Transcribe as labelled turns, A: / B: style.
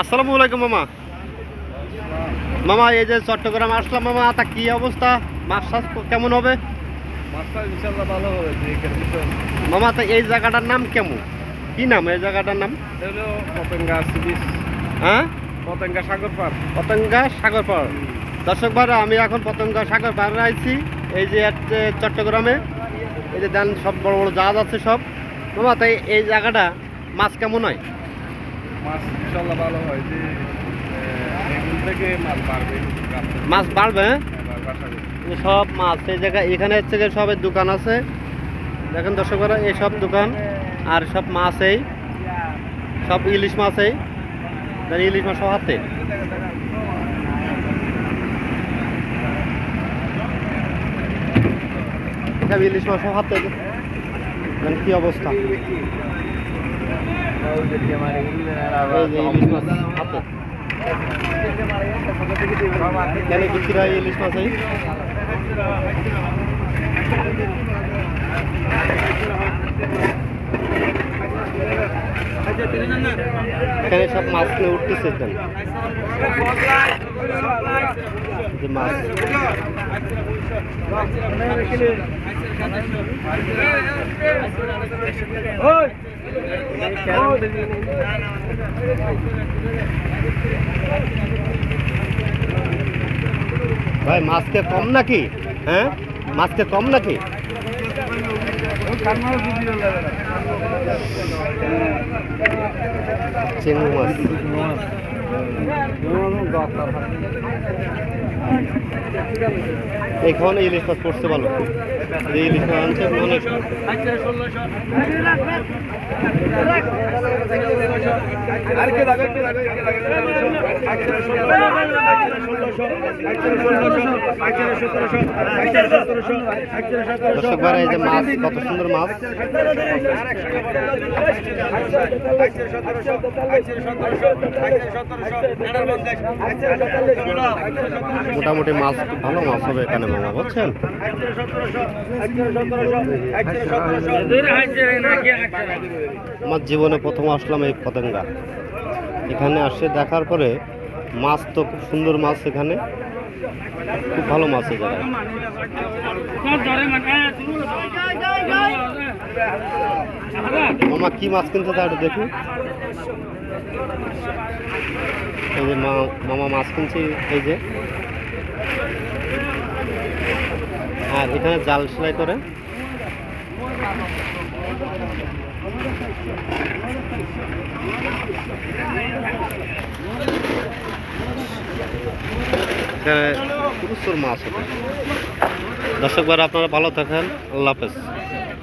A: আসসালামু আলাইকুম মামা। মামা এই যে চট্টগ্রাম আসলাম মামা তা কি অবস্থা? মাছ কেমন হবে?
B: ভালো হবে
A: মামা তা এই জায়গাটার নাম কেমন? কি নাম এই জায়গাটার নাম?
B: পতেঙ্গা
A: হ্যাঁ?
B: পতেঙ্গা সাগর পার।
A: পতঙ্গা সাগর পাড় দর্শক ভাইরা আমি এখন পতঙ্গা সাগর পাড়ে আইছি। এই যে হচ্ছে চট্টগ্রামে। এই যে দেন সব বড় বড় জাহাজ আছে সব। মামা তাই এই জায়গাটা মাছ কেমন হয়?
B: মাছ ইনশাল্লাহ ভালো হয় যে থেকে মাছ বাড়বে।
A: মাছ বাড়বে হ্যাঁ?
B: এবার বাসা করবে।
A: এই যে সব মাছ এই জায়গায় এখানে হচ্ছে গিয়ে সবের দোকান আছে। দেখেন দর্শক এই সব দোকান আর সব মাছ এই সব ইলিশ মাছ এই। ইলিশ মাছ সব হাতে। সব ইলিশ মাছ সব হাতে। কি অবস্থা? কেন বিক্রি হয় ইলিশ মাছ এই এখানে সব মাছ নিয়ে উঠতেছে এই মাছ। ভাই মাছকে কম নাকি? হ্যাঁ? মাছকে কম নাকি? চিংড়ি মাছ। এখন ইলিশ মাছ পড়ছে ভালো ইলিশ মাছ আনছে অনেক দর্শক ভাইরা এই যে মাছ কত সুন্দর মাছ মোটামুটি মাছ, ভালো মাছ হবে এখানে মামা বুঝছেন? আমার জীবনে প্রথম আসলাম এই পতঙ্গা এখানে আসে দেখার পরে মাছ তো খুব সুন্দর মাছ এখানে। খুব ভালো মাছ জায়গায়। মামা, কি মাছ কিনতে তা একটু দেখি। এই যে মামা মাছ কিনছে, এই যে। আর এখানে জাল সেলাই করে। এখানে প্রচুর মাছ দর্শকবার আপনারা ভালো থাকেন। আল্লাহ হাফেজ।